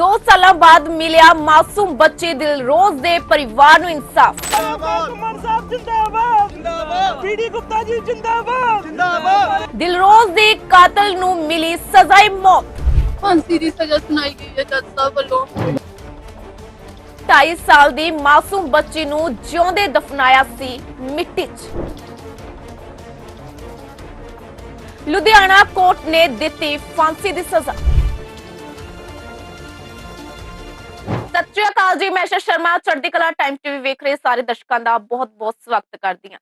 2 ਸਾਲਾਂ ਬਾਅਦ ਮਿਲਿਆ ਮਾਸੂਮ ਬੱਚੇ ਦਿਲਰੋਜ਼ ਦੇ ਪਰਿਵਾਰ ਨੂੰ ਇਨਸਾਫ। ਕੁਮਾਰ ਸਾਹਿਬ ਜਿੰਦਾਬਾਦ। ਜਿੰਦਾਬਾਦ। ਪੀਡੀ ਗੁਪਤਾ ਜੀ ਜਿੰਦਾਬਾਦ। ਜਿੰਦਾਬਾਦ। ਦਿਲਰੋਜ਼ ਦੇ ਕਾਤਲ ਨੂੰ ਮਿਲੀ ਸਜ਼ਾਏ ਮੌਤ। ਫਾਂਸੀ ਦੀ ਸਜ਼ਾ ਸੁਣਾਈ ਗਈ ਹੈ ਜੱਜ ਸਾਹਿਬ ਵੱਲੋਂ। 2.5 ਸਾਲ ਦੀ ਮਾਸੂਮ ਬੱਚੀ ਨੂੰ ਜਿਉਂਦੇ ਦਫਨਾਇਆ ਸੀ ਮਿੱਟੀ 'ਚ। ਲੁਧਿਆਣਾ ਕੋਰਟ ਨੇ ਦਿੱਤੀ ਫਾਂਸੀ ਦੀ ਸਜ਼ਾ। ਸਤਿ ਸ਼੍ਰੀ ਅਕਾਲ ਜੀ, ਮੈਂ ਸ਼ਰਮਾ, ਚੜ੍ਹਦੀ ਕਲਾ ਟਾਈਮ ਟੀਵੀ ਵੇਖ ਰਹੇ ਸਾਰੇ ਦਰਸ਼ਕਾਂ ਦਾ ਬਹੁਤ-ਬਹੁਤ ਸਵਾਗਤ ਕਰਦੀ ਹਾਂ।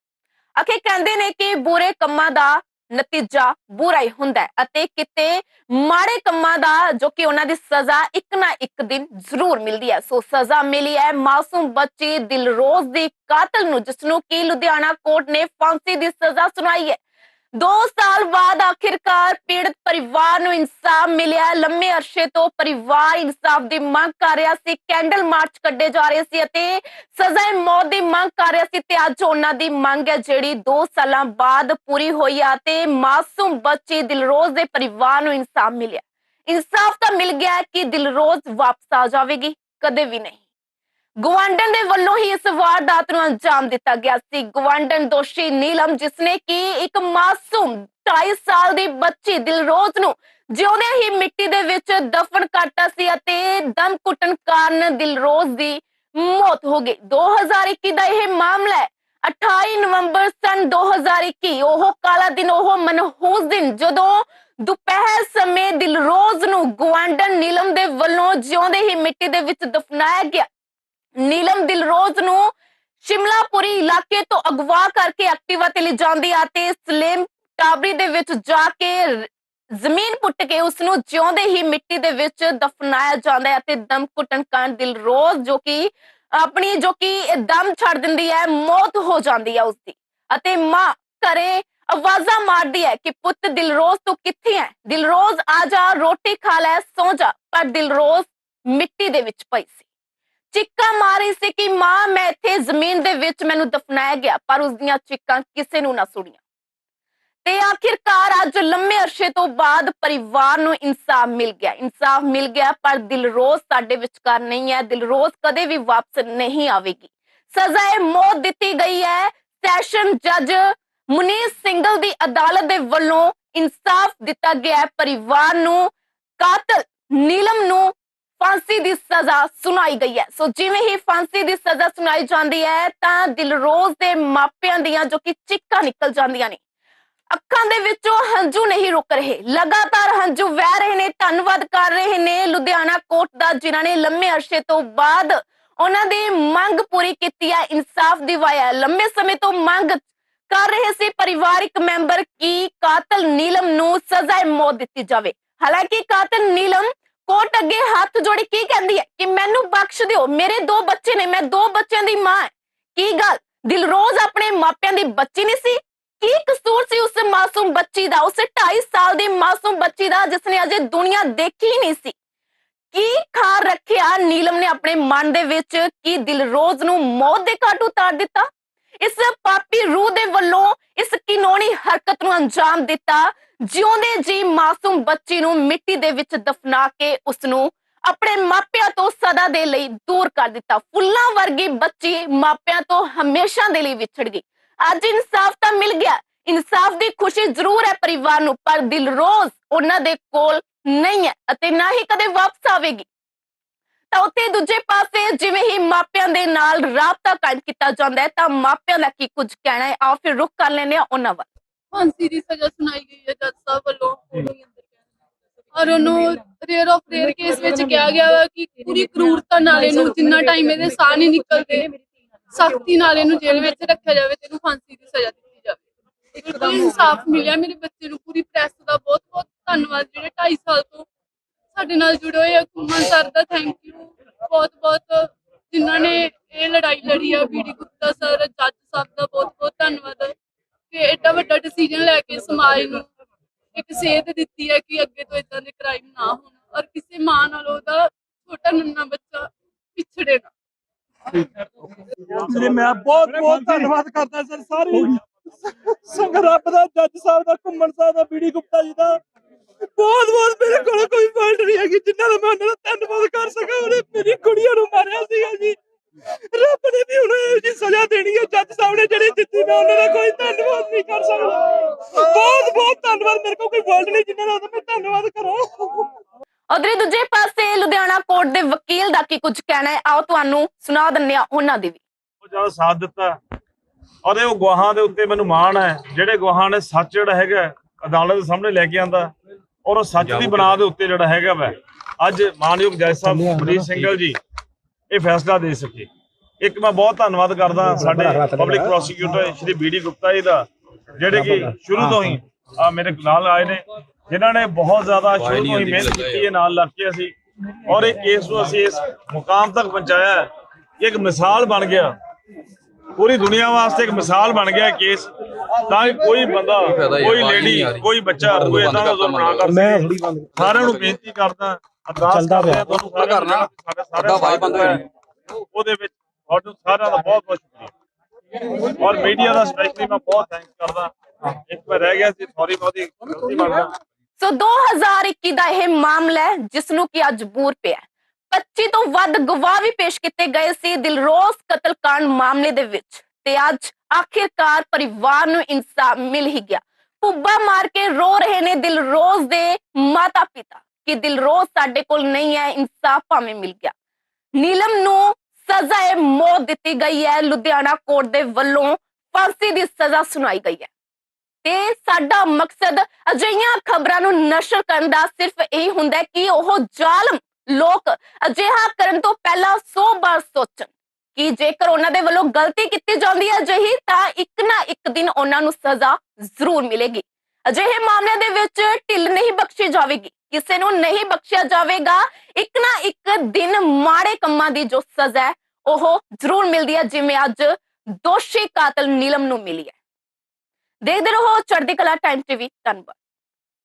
ਅਖੇ ਕਹਿੰਦੇ ਨੇ ਕਿ ਬੁਰੇ ਕੰਮਾਂ ਦਾ ਨਤੀਜਾ ਬੁਰਾ ਹੀ ਹੁੰਦਾ ਹੈ ਅਤੇ ਕਿਤੇ ਮਾੜੇ ਕੰਮਾਂ ਦਾ ਜੋ ਕਿ ਉਹਨਾਂ ਦੀ ਸਜ਼ਾ ਇੱਕ ਨਾ ਇੱਕ ਦਿਨ ਜ਼ਰੂਰ ਮਿਲਦੀ ਹੈ। ਸੋ ਸਜ਼ਾ ਮਿਲੀ ਹੈ, ਮਾਸੂਮ ਬੱਚੀ ਦਿਲਰੋਜ਼ ਦੀ ਕਾਤਲ ਨੂੰ ਜਿਸ ਨੂੰ ਕਿ ਲੁਧਿਆਣਾ ਕੋਰਟ ਨੇ ਫਾਂਸੀ ਦੀ ਸਜ਼ਾ ਸੁਣਾਈ ਹੈ। 2 ਸਾਲ ਬਾਅਦ ਆਖਿਰਕਾਰ ਪੀੜਤ ਪਰਿਵਾਰ ਨੂੰ ਇਨਸਾਫ ਮਿਲਿਆ। ਲੰਮੇ ਅਰਸੇ ਤੋਂ ਪਰਿਵਾਰ ਇਨਸਾਫ ਦੀ ਮੰਗ ਕਰ ਰਿਹਾ ਸੀ। ਕੈਂਡਲ ਮਾਰਚ ਕੱਢੇ ਜਾ ਰਹੇ ਸੀ ਅਤੇ ਸਜ਼ਾਏ ਮੌਤ ਦੀ ਮੰਗ ਕਰ ਰਿਹਾ ਸੀ ਤੇ ਅੱਜ ਉਹਨਾਂ ਦੀ ਮੰਗ ਹੈ ਜਿਹੜੀ 2 ਸਾਲਾਂ ਬਾਅਦ ਪੂਰੀ ਹੋਈ ਆ ਤੇ ਮਾਸੂਮ ਬੱਚੀ ਦਿਲਰੋਜ਼ ਦੇ ਪਰਿਵਾਰ ਨੂੰ ਇਨਸਾਫ ਮਿਲਿਆ। ਇਨਸਾਫ ਤਾਂ ਮਿਲ ਗਿਆ ਹੈ ਕਿ ਦਿਲਰੋਜ਼ ਵਾਪਸ ਆ ਜਾਵੇਗੀ, ਕਦੇ ਵੀ ਨਹੀਂ। ਗਵਾਂਡਨ ਦੇ ਵੱਲੋਂ ਹੀ ਇਸ ਵਾਰਦਾਤ ਨੂੰ ਅੰਜਾਮ ਦਿੱਤਾ ਗਿਆ ਸੀ। ਗਵਾਂਡਨ ਦੋਸ਼ੀ ਨੀਲਮ, ਜਿਸਨੇ ਕਿ ਇੱਕ ਮਾਸੂਮ 2.5 ਸਾਲ ਦੀ ਬੱਚੀ ਦਿਲਰੋਜ਼ ਨੂੰ ਜਿਉਂਦੇ ਹੀ ਮਿੱਟੀ ਦੇ ਵਿੱਚ ਦਫਨ ਕਰਤਾ ਸੀ ਅਤੇ ਦਮ ਘੁੱਟਣ ਕਾਰਨ ਦਿਲਰੋਜ਼ ਦੀ ਮੌਤ ਹੋ ਗਈ। 2021 ਦਾ ਇਹ ਮਾਮਲਾ ਹੈ। 28 ਨਵੰਬਰ ਸਨ 2021 ਉਹ ਕਾਲਾ ਦਿਨ, ਉਹ ਮਨਹੂਸ ਦਿਨ, ਜਦੋਂ ਦੁਪਹਿਰ ਸਮੇਂ ਦਿਲਰੋਜ਼ ਨੂੰ ਗਵਾਂਡਨ ਨੀਲਮ ਦੇ ਵੱਲੋਂ ਜਿਉਂਦੇ ਹੀ ਮਿੱਟੀ ਦੇ ਵਿੱਚ ਦਫਨਾਇਆ ਗਿਆ। ਨੀਲਮ ਦਿਲਰੋਜ਼ ਨੂੰ ਸ਼ਿਮਲਾਪੁਰੀ ਇਲਾਕੇ ਤੋਂ ਅਗਵਾ ਕਰਕੇ ਐਕਟਿਵਾ ਤੇ ਲਿਜਾਂਦੀ ਆ ਤੇ ਸਲੇਮ ਟਾਬਰੀ ਦੇ ਵਿੱਚ ਜਾ ਕੇ ਜ਼ਮੀਨ ਪੁੱਟ ਕੇ ਉਸ ਨੂੰ ਜਿਉਂਦੇ ਹੀ ਮਿੱਟੀ ਦੇ ਵਿੱਚ ਦਫਨਾਇਆ ਜਾਂਦਾ ਹੈ ਅਤੇ ਦਮ ਘੁੱਟਣ ਕਾਰਨ ਦਿਲਰੋਜ਼ ਜੋ ਕਿ ਆਪਣੀ ਜੋ ਕਿ ਦਮ ਛੱਡ ਦਿੰਦੀ ਹੈ, ਮੌਤ ਹੋ ਜਾਂਦੀ ਹੈ ਉਸਦੀ ਅਤੇ ਮਾਂ ਘਰੇ ਆਵਾਜ਼ਾਂ ਮਾਰਦੀ ਹੈ ਕਿ ਪੁੱਤ ਦਿਲਰੋਜ਼ ਤੂੰ ਕਿੱਥੇ ਹੈ? ਦਿਲਰੋਜ਼ ਆ ਜਾ, ਰੋਟੀ ਖਾ ਲੈ, ਸੌ ਜਾ। ਪਰ ਦਿਲਰੋਜ਼ ਮਿੱਟੀ ਦੇ ਵਿੱਚ ਪਈ ਸੀ। ਚੀਕਾਂ ਮਾਰੀ ਸੀ ਕਿ ਮਾਂ, ਮੈਂ ਇੱਥੇ ਜ਼ਮੀਨ ਦੇ ਵਿੱਚ ਮੈਨੂੰ ਦਫਨਾਇਆ ਗਿਆ, ਪਰ ਉਸ ਦੀਆਂ ਚੀਕਾਂ ਕਿਸੇ ਨੂੰ ਨਾ ਸੁਣੀਆਂ। ਤੇ ਆਖਿਰਕਾਰ ਅੱਜ ਲੰਮੇ ਅਰਸੇ ਤੋਂ ਬਾਅਦ ਪਰਿਵਾਰ ਨੂੰ ਇਨਸਾਫ ਮਿਲ ਗਿਆ। ਇਨਸਾਫ ਮਿਲ ਗਿਆ, ਪਰ ਦਿਲਰੋਜ਼ ਸਾਡੇ ਵਿਚਕਾਰ ਨਹੀਂ ਹੈ। ਦਿਲਰੋਜ਼ ਕਦੇ ਵੀ ਵਾਪਸ ਨਹੀਂ ਆਵੇਗੀ। ਸਜ਼ਾ ਇਹ ਮੌਤ ਦਿੱਤੀ ਗਈ ਹੈ। ਸੈਸ਼ਨ ਜੱਜ ਮੁਨੀਸ਼ ਸਿੰਘਲ ਦੀ ਅਦਾਲਤ ਦੇ ਵੱਲੋਂ ਇਨਸਾਫ ਦਿੱਤਾ ਗਿਆ ਪਰਿਵਾਰ ਨੂੰ ਕਾਤਲ, ਨੀਲਮ ਨੂੰ ਫਾਂਸੀ ਦੀ ਸਜ਼ਾ ਸੁਣਾਈ ਗਈ ਹੈ। ਸੋ ਜਿਵੇਂ ਹੀ ਫਾਂਸੀ ਦੀ ਸਜ਼ਾ ਸੁਣਾਈ ਜਾਂਦੀ ਹੈ, ਤਾਂ ਦਿਲਰੋਜ਼ ਦੇ ਮਾਪਿਆਂ ਦੀਆਂ ਜੋ ਕਿ ਚੀਕਾਂ ਨਿਕਲ ਜਾਂਦੀਆਂ ਨੇ। ਅੱਖਾਂ ਦੇ ਵਿੱਚੋਂ ਹੰਝੂ ਨਹੀਂ ਰੁਕ ਰਹੇ। ਲਗਾਤਾਰ ਹੰਝੂ ਵਹਿ ਰਹੇ ਨੇ, ਧੰਨਵਾਦ ਕਰ ਰਹੇ ਨੇ ਲੁਧਿਆਣਾ ਕੋਰਟ ਦਾ, ਜਿਨ੍ਹਾਂ ਨੇ ਲੰਮੇ ਅਰਸੇ ਤੋਂ ਬਾਅਦ ਉਹਨਾਂ ਦੀ ਮੰਗ ਪੂਰੀ ਕੀਤੀ ਹੈ, ਇਨਸਾਫ ਦਿਵਾਇਆ ਹੈ। ਲੰਮੇ ਸਮੇਂ ਤੋਂ ਮੰਗ ਕਰ ਰਹੇ ਸੀ ਪਰਿਵਾਰਿਕ ਮੈਂਬਰ ਕਿ ਕਾਤਲ ਨੀਲਮ ਨੂੰ ਸਜ਼ਾ ਮੌਤ ਦਿੱਤੀ ਜਾਵੇ। ਹਾਲਾਂਕਿ ਕਾਤਲ ਨੀਲਮ ਕੋਰਟ ਅੱਗੇ ਹੱਥ ਜੋੜੀ ਕੀ ਕਹਿੰਦੀ ਹੈ? ਕਿ ਮੈਨੂੰ ਬਖਸ਼ ਦਿਓ। ਮੇਰੇ ਦੋ ਬੱਚੇ ਨੇ, ਮੈਂ ਦੋ ਬੱਚਿਆਂ ਦੀ ਮਾਂ ਕੀ ਗੱਲ? ਦਿਲਰੋਜ਼ ਆਪਣੇ ਮਾਪਿਆਂ ਦੀ ਬੱਚੀ ਨਹੀਂ ਸੀ? ਕੀ ਕਸੂਰ ਸੀ ਉਸ ਮਾਸੂਮ ਬੱਚੀ ਦਾ? ਉਸ 2.5 ਸਾਲ ਦੀ ਮਾਸੂਮ ਬੱਚੀ ਦਾ ਜਿਸ ਨੇ ਅਜੇ ਦੁਨੀਆ ਦੇਖੀ ਨਹੀਂ ਸੀ। ਕੀ ਖਾ ਰੱਖਿਆ ਨੀਲਮ ਨੇ ਆਪਣੇ ਮਨ ਦੇ ਵਿੱਚ? ਕੀ ਦਿਲਰੋਜ਼ ਨੂੰ ਮੌਤ ਦੇ ਘਾਟ ਉਤਾਰ ਦਿੱਤਾ? ਇਸ ਪਾਪੀ ਰੂਹ ਦੇ ਵੱਲੋਂ ਇਸ ਕਿਨੋਣੀ ਹਰਕਤ ਨੂੰ ਅੰਜਾਮ ਦਿੱਤਾ? ਜਿਉਂਦੇ ਜੀ ਮਾਸੂਮ ਬੱਚੀ ਨੂੰ ਮਿੱਟੀ ਦੇ ਵਿੱਚ ਦਫਨਾ ਕੇ ਉਸ ਨੂੰ ਆਪਣੇ ਮਾਪਿਆਂ ਤੋਂ ਸਦਾ ਦੇ ਲਈ ਦੂਰ ਕਰ ਦਿੱਤਾ। ਫੁੱਲਾਂ ਵਰਗੀ ਬੱਚੀ ਮਾਪਿਆਂ ਤੋਂ ਹਮੇਸ਼ਾ ਦੇ ਲਈ ਵਿਛੜ ਗਈ। ਅੱਜ ਇਨਸਾਫ ਤਾਂ ਮਿਲ ਗਿਆ। ਇਨਸਾਫ ਦੀ ਖੁਸ਼ੀ ਜ਼ਰੂਰ ਹੈ ਪਰਿਵਾਰ ਨੂੰ, ਪਰ ਦਿਲ ਰੋਜ਼ ਉਹਨਾਂ ਦੇ ਕੋਲ ਨਹੀਂ ਹੈ ਅਤੇ ਨਾ ਹੀ ਕਦੇ ਵਾਪਸ ਆਵੇਗੀ। ਤਾਂ ਉੱਥੇ ਦੂਜੇ ਪਾਸੇ ਜਿਵੇਂ ਹੀ ਮਾਪਿਆਂ ਦੇ ਨਾਲ ਰਾਬਤਾ ਕਾਇਮ ਕੀਤਾ ਜਾਂਦਾ ਹੈ, ਤਾਂ ਮਾਪਿਆਂ ਦਾ ਕੀ ਕੁਝ ਕਹਿਣਾ ਹੈ? ਆਓ ਫਿਰ ਰੁਕ ਕਰ ਲੈਂਦੇ ਹਾਂ ਉਹਨਾਂ ਵੱਲ। ਫਾਂਸੀ ਦੀ ਸਜ਼ਾ ਸੁਣਾਈ ਗਈ ਹੈ ਜੱਜ ਸਾਹਿਬ ਵੱਲੋਂ। ਔਰ ਉਹਨੂੰ ਰੇਅਰ ਆਫ ਰੇਅਰ ਕੇਸ ਵਿੱਚ ਕਿਹਾ ਗਿਆ ਵਾ ਕਿ ਪੂਰੀ ਕਰੂਰਤਾ ਨਾਲ ਇਹਨੂੰ ਜਿੰਨਾ ਟਾਈਮ ਇਹਦੇ ਸਾਹ ਨਹੀਂ ਨਿਕਲਦੇ ਸਖਤੀ ਨਾਲ ਇਹਨੂੰ ਜੇਲ੍ਹ ਵਿੱਚ ਰੱਖਿਆ ਜਾਵੇ ਤੇ ਇਹਨੂੰ ਫਾਂਸੀ ਦੀ ਸਜ਼ਾ ਦਿੱਤੀ ਜਾਵੇ। ਬਿਲਕੁਲ ਇਨਸਾਫ ਮਿਲਿਆ ਮੇਰੇ ਬੱਚੇ ਨੂੰ ਪੂਰੀ ਪ੍ਰੈਸ ਦਾ ਬਹੁਤ ਬਹੁਤ ਧੰਨਵਾਦ। ਜਿਹੜੇ 2.5 ਸਾਲ ਤੋਂ ਸਾਡੇ ਨਾਲ ਜੁੜੇ ਹੋਏ ਆ ਕੁਮਨ ਸਰ ਦਾ ਥੈਂਕ ਯੂ ਬਹੁਤ ਬਹੁਤ ਜਿਨ੍ਹਾਂ ਨੇ ਇਹ ਲੜਾਈ ਲੜੀ ਆ ਬੀਡੀ ਗੁਪਤਾ ਸਰ ਜੱਜ ਸਾਹਿਬ ਦਾ ਬਹੁਤ ਬਹੁਤ ਧੰਨਵਾਦ। ਕਿ ਐਡਾ ਵੱਡਾ ਡਿਸੀਜਨ ਲੈ ਕੇ ਸਮਾਜ ਨੂੰ ਇੱਕ ਸੇਧ ਦਿੱਤੀ ਹੈ ਕਿ ਅੱਗੇ ਤੋਂ ਇਦਾਂ ਦੇ ਕ੍ਰਾਈਮ ਨਾ ਹੋਣ ਔਰ ਕਿਸੇ ਮਾਂ ਨਾਲ ਉਹਦਾ ਛੋਟਾ ਨੰਨਾ ਬੱਚਾ ਪਿਛੜੇ ਨਾ। ਸ੍ਰੀ ਮੈਂ ਬਹੁਤ ਬਹੁਤ ਧੰਨਵਾਦ ਕਰਦਾ ਸਰ, ਸਾਰੀ ਸੰਗ ਰੱਬ ਦਾ, ਜੱਜ ਸਾਹਿਬ ਦਾ, ਘੁੰਮਣ ਸਾਹਿਬ ਦਾ, ਬੀੜੀ ਗੁਪਤਾ ਜੀ ਦਾ। ਬਹੁਤ ਬਹੁਤ ਮੇਰੇ ਕੋਲ ਕੋਈ ਫਾਲਟ ਨਹੀਂ ਹੈਗੀ ਜਿੰਨਾ ਦਾ ਮੈਂ ਉਹਨਾਂ ਦਾ ਧੰਨਵਾਦ ਕਰ ਮੇਰੀ ਕੁੜੀਆਂ ਨੂੰ ਮਾਰਿਆ ਸੀਗਾ ਜੀ। ਰੱਬ ਨੇ ਵੀ ਹੁਣ ਇਹੋ ਜੀ ਸਜ਼ਾ ਦੇਣੀ ਹੈ ਜੱਜ ਸਾਹਿਬ ਨੇ ਜਿਹੜੀ ਦਿੱਤੀ ਮੈਂ ਉਹਨਾਂ ਦਾ ਕੋਈ ਧੰਨਵਾਦ ਨਹੀਂ ਕਰ ਸਕਦਾ। ਬਹੁਤ ਬਹੁਤ ਧੰਨਵਾਦ ਮੇਰੇ ਕੋਲ ਕੋਈ ਵਰਡ ਨਹੀਂ ਜਿੰਨਾ ਦਾ ਮੈਂ ਧੰਨਵਾਦ ਕਰਾਂ। ਉਧਰ ਦੂਜੇ ਪਾਸੇ ਲੁਧਿਆਣਾ ਕੋਰਟ ਦੇ ਵਕੀਲ ਦਾ ਕੀ ਕੁਝ ਕਹਿਣਾ ਹੈ? ਆਓ ਤੁਹਾਨੂੰ ਸੁਣਾ ਦਿੰਦੇ ਹਾਂ ਉਹਨਾਂ ਦੀ ਵੀ। ਉਹ ਜ਼ਿਆਦਾ ਸਾਥ ਦਿੱਤਾ ਔਰ ਉਹ ਗਵਾਹਾਂ ਦੇ ਉੱਤੇ ਮੈਨੂੰ ਮਾਣ ਹੈ ਜਿਹੜੇ ਗਵਾਹਾਂ ਨੇ ਸੱਚ ਜਿਹੜਾ ਹੈਗਾ ਅਦਾਲਤ ਦੇ ਸਾਹਮਣੇ ਲੈ ਕੇ ਆਂਦਾ ਔਰ ਉਹ ਸੱਚ ਦੀ ਬਣਾ ਦੇ ਉੱਤੇ ਜਿਹੜਾ ਹੈਗਾ ਵੈ। ਅੱਜ ਮਾਨਯੋਗ ਜੱਜ ਸਾਹਿਬ ਮਰੀਤ ਸਿੰਘਲ ਜੀ ਇਹ ਫੈਸਲਾ ਦੇ ਸਕੇ। ਇੱਕ ਮੈਂ ਬਹੁਤ ਧੰਨਵਾਦ ਕਰਦਾ ਸਾਡੇ public prosecutor Shri BD Gupta ji ਦਾ ਜਿਹੜੇ ਕਿ ਸ਼ੁਰੂ ਤੋਂ ਹੀ ਆ ਮੇਰੇ ਨਾਲ ਆਏ ਨੇ ਜਿਨ੍ਹਾਂ ਨੇ ਬਹੁਤ ਜ਼ਿਆਦਾ ਸ਼ੁਰੂ ਤੋਂ ਹੀ ਮਿਹਨਤ ਕੀਤੀ ਹੈ ਨਾਲ ਲੱਗ ਕੇ ਅਸੀਂ। ਔਰ ਇਹ ਕੇਸ ਨੂੰ ਅਸੀਂ ਇਸ ਮੁਕਾਮ ਤੱਕ ਪਹੁੰਚਾਇਆ ਇੱਕ ਮਿਸਾਲ ਬਣ ਗਿਆ। ਪੂਰੀ ਦੁਨੀਆ ਵਾਸਤੇ ਇੱਕ ਮਿਸਾਲ ਬਣ ਗਿਆ ਕੇਸ। ਤਾਂ ਕਿ ਕੋਈ ਬੰਦਾ ਕੋਈ ਲੇਡੀ। ਕੋਈ ਬੱਚਾ ਕੋਈ ਇਦਾਂ ਦਾ ਜ਼ੁਲਮ ਨਾ ਕਰ ਮੈਂ ਸਕੇ। ਥੋੜੀ ਬੰਦ ਸਾਰਿਆਂ ਨੂੰ ਬੇਨਤੀ ਕਰਦਾ ਚੱਲਦਾ ਪਿਆ। ਤੁਹਾਨੂੰ ਕਰਨਾ। ਸਾਡੇ ਆਵਾਜ਼ ਬੰਦ ਹੋ ਜਾਣੀ। ਉਹਦੇ ਵਿੱਚ ਤੁਹਾਨੂੰ ਸਾਰਿਆਂ ਦਾ ਬਹੁਤ ਬਹੁਤ ਸ਼ੁਕਰੀਆ ਔਰ ਮੀਡੀਆ ਦਾ ਸਪੈਸ਼ਲੀ ਮੈਂ ਬਹੁਤ ਥੈਂਕਸ ਕਰਦਾ ਇੱਕ ਵਾਰ ਰਹਿ ਗਿਆ ਸੀ ਸੌਰੀ ਬਹੁਤੀ ਗਲਤੀ ਮੰਗਦਾ ਸੋ 2021 ਦਾ ਇਹ ਮਾਮਲਾ ਹੈ ਜਿਸ ਨੂੰ ਕਿ ਅੱਜ ਬੂਰ ਪਿਆ ਹੈ। 25 ਤੋਂ ਵੱਧ ਗਵਾਹ ਵੀ ਪੇਸ਼ ਕੀਤੇ ਗਏ ਸੀ ਦਿਲਰੋਜ਼ ਕਤਲकांड ਮਾਮਲੇ ਦੇ ਵਿੱਚ ਤੇ ਅੱਜ ਆਖਿਰਕਾਰ ਪਰਿਵਾਰ ਨੂੰ ਇਨਸਾਫ ਮਿਲ ਹੀ ਗਿਆ ਪੁੱਬਾ ਮਾਰ ਕੇ ਰੋ ਰਹੇ ਨੇ ਦਿਲਰੋਜ਼ ਦੇ ਮਾਤਾ ਪਿਤਾ ਕਿ ਦਿਲਰੋਜ਼ ਸਾਡੇ ਕੋਲ ਨਹੀਂ ਹੈ, ਇਨਸਾਫ ਭਾਵੇਂ ਮਿਲ ਗਿਆ। ਨੀਲਮ ਨੂੰ ਸਜ਼ਾ ਏ ਮੌਤ ਦਿੱਤੀ ਗਈ ਹੈ, ਲੁਧਿਆਣਾ ਕੋਰਟ ਦੇ ਵੱਲੋਂ ਫਾਂਸੀ ਦੀ ਸਜ਼ਾ ਸੁਣਾਈ ਗਈ ਹੈ। ਤੇ ਸਾਡਾ ਮਕਸਦ ਅਜਿਹੀਆਂ ਖਬਰਾਂ ਨੂੰ ਨਸ਼ਰ ਕਰਨ ਦਾ ਸਿਰਫ ਇਹੀ ਹੁੰਦਾ ਕਿ ਉਹ ਜ਼ਾਲਮ ਲੋਕ ਅਜਿਹਾ ਕਰਨ ਤੋਂ ਪਹਿਲਾਂ 100 ਵਾਰ ਸੋਚਣ ਕਿ ਜੇਕਰ ਉਹਨਾਂ ਦੇ ਵੱਲੋਂ ਗਲਤੀ ਕੀਤੀ ਜਾਂਦੀ ਹੈ ਅਜਿਹੀ, ਤਾਂ ਇੱਕ ਨਾ ਇੱਕ ਦਿਨ ਉਹਨਾਂ ਨੂੰ ਸਜ਼ਾ ਜ਼ਰੂਰ ਮਿਲੇਗੀ। ਅਜਿਹੇ ਮਾਮਲਿਆਂ ਦੇ ਵਿੱਚ ਢਿੱਲ ਨਹੀਂ ਬਖਸ਼ੀ ਜਾਵੇਗੀ। ਕਿਸੇ ਨੂੰ ਨਹੀਂ ਬਖਸ਼ਿਆ ਜਾਵੇਗਾ, ਇੱਕ ਨਾ ਇੱਕ ਦਿਨ ਮਾੜੇ ਕੰਮਾਂ ਦੀ ਜੋ ਸਜ਼ਾ ਹੈ, ਉਹ ਜ਼ਰੂਰ ਮਿਲਦੀ ਹੈ, ਜਿਵੇਂ ਅੱਜ ਦੋਸ਼ੀ ਕਾਤਲ ਨੀਲਮ ਨੂੰ ਮਿਲੀ ਹੈ। ਦੇਖਦੇ ਰਹੋ ਚੜ੍ਹਦੀ ਕਲਾ ਟਾਈਮ ਟੀਵੀ ਧੰਨਵਾਦ।